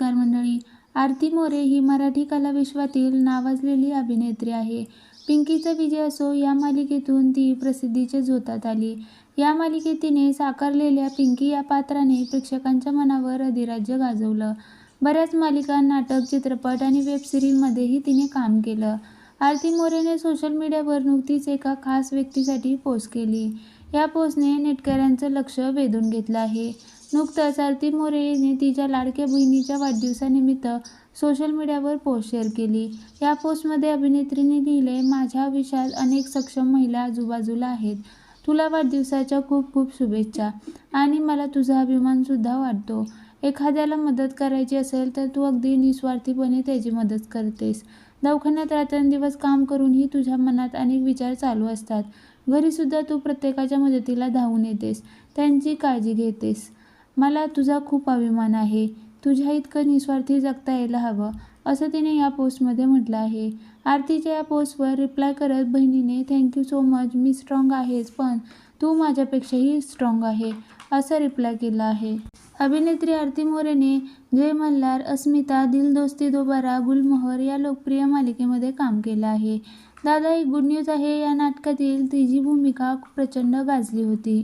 नमस्कार मंडळी. आरती मोरे ही मराठी कलाविश्वातील नावाजलेली अभिनेत्री आहे. पिंकीचा विजय असो या मालिकेतून ती प्रसिद्धीच्या झोतात आली. या मालिकेत तिने साकारलेल्या पिंकी या पात्राने प्रेक्षकांच्या मनावर अधिराज्य गाजवलं. बऱ्याच मालिका नाटक चित्रपट आणि वेब सिरीजमध्येही तिने काम केलं. आरती मोरेने सोशल मीडियावर नुकतीच एका खास व्यक्तीसाठी पोस्ट केली. या पोस्टने नेटकऱ्यांचं लक्ष वेधून घेतलं आहे. नुकतंच आरती मोरे यांनी तिच्या लाडक्या बहिणीच्या वाढदिवसानिमित्त सोशल मीडियावर पोस्ट शेअर केली. या पोस्टमध्ये अभिनेत्रीने लिहिले माझ्या विषयात अनेक सक्षम महिला आजूबाजूला आहेत. तुला वाढदिवसाच्या खूप खूप शुभेच्छा. आणि मला तुझा अभिमानसुद्धा वाटतो. एखाद्याला मदत करायची असेल तर तू अगदी निस्वार्थीपणे त्याची मदत करतेस. दवाखान्यात रात्रंदिवस काम करूनही तुझ्या मनात अनेक विचार चालू असतात. घरीसुद्धा तू प्रत्येकाच्या मदतीला धावून येतेस. त्यांची काळजी घेतेस. मला तुझा खूप अभिमान आहे. तुझ्या इतकं निस्वार्थी जगता यायला हवं असं तिने या पोस्टमध्ये म्हटलं आहे. आरतीच्या या पोस्टवर रिप्लाय करत बहिणीने थँक्यू सो मच मी स्ट्रॉंग आहेच पण तू माझ्यापेक्षाही स्ट्रॉंग आहे असं रिप्लाय केलं आहे. अभिनेत्री आरती मोरेने जय मल्हार अस्मिता दिल दोस्ती दोबारा गुलमोहर या लोकप्रिय मालिकेमध्ये काम केलं आहे. दादा एक गुड न्यूज आहे या नाटकातील तिची भूमिका प्रचंड गाजली होती.